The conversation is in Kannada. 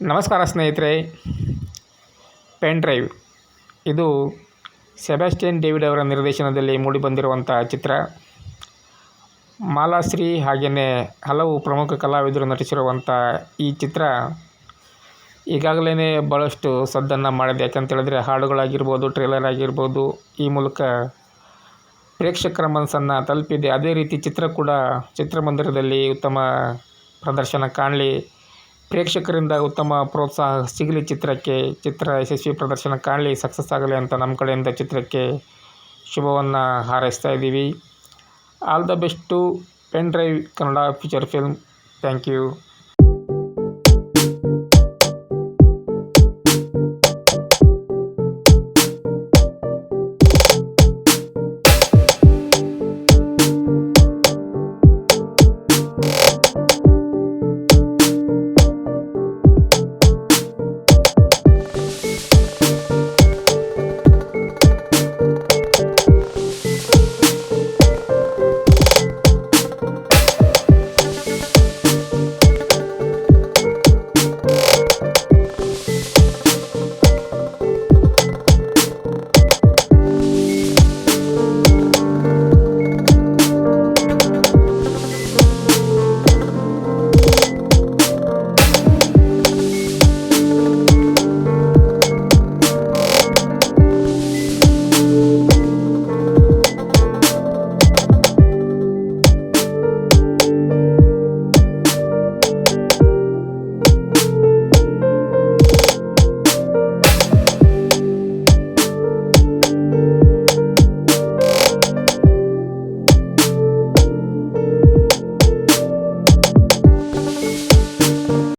ನಮಸ್ಕಾರ ಸ್ನೇಹಿತರೆ, ಪೆನ್ ಡ್ರೈವ್. ಇದು ಸೆಬಾಸ್ಟಿಯನ್ ಡೇವಿಡ್ ಅವರ ನಿರ್ದೇಶನದಲ್ಲಿ ಮೂಡಿಬಂದಿರುವಂಥ ಚಿತ್ರ. ಮಾಲಾಶ್ರೀ ಹಾಗೆಯೇ ಹಲವು ಪ್ರಮುಖ ಕಲಾವಿದರು ನಟಿಸಿರುವಂಥ ಈ ಚಿತ್ರ ಈಗಾಗಲೇ ಭಾಳಷ್ಟು ಸದ್ದನ್ನು ಮಾಡಿದೆ. ಯಾಕಂತೇಳಿದ್ರೆ ಹಾಡುಗಳಾಗಿರ್ಬೋದು ಟ್ರೇಲರ್ ಆಗಿರ್ಬೋದು ಈ ಮೂಲಕ ಪ್ರೇಕ್ಷಕರ ಮನಸ್ಸನ್ನು ತಲುಪಿದೆ. ಅದೇ ರೀತಿ ಚಿತ್ರ ಕೂಡ ಚಿತ್ರಮಂದಿರದಲ್ಲಿ ಉತ್ತಮ ಪ್ರದರ್ಶನ ಕಾಣಲಿ. ಪ್ರೇಕ್ಷಕರಿಂದ ಉತ್ತಮ ಪ್ರೋತ್ಸಾಹ ಸಿಗಲಿ ಚಿತ್ರಕ್ಕೆ. ಚಿತ್ರ ಯಶಸ್ವಿ ಪ್ರದರ್ಶನ ಕಾಣಲಿ, ಸಕ್ಸಸ್ ಆಗಲಿ ಅಂತ ನಮ್ಮ ಕಡೆಯಿಂದ ಚಿತ್ರಕ್ಕೆ ಶುಭವನ್ನು ಹಾರೈಸ್ತಾ ಇದ್ದೀವಿ. All the best, pen drive Kannada feature film. Thank you.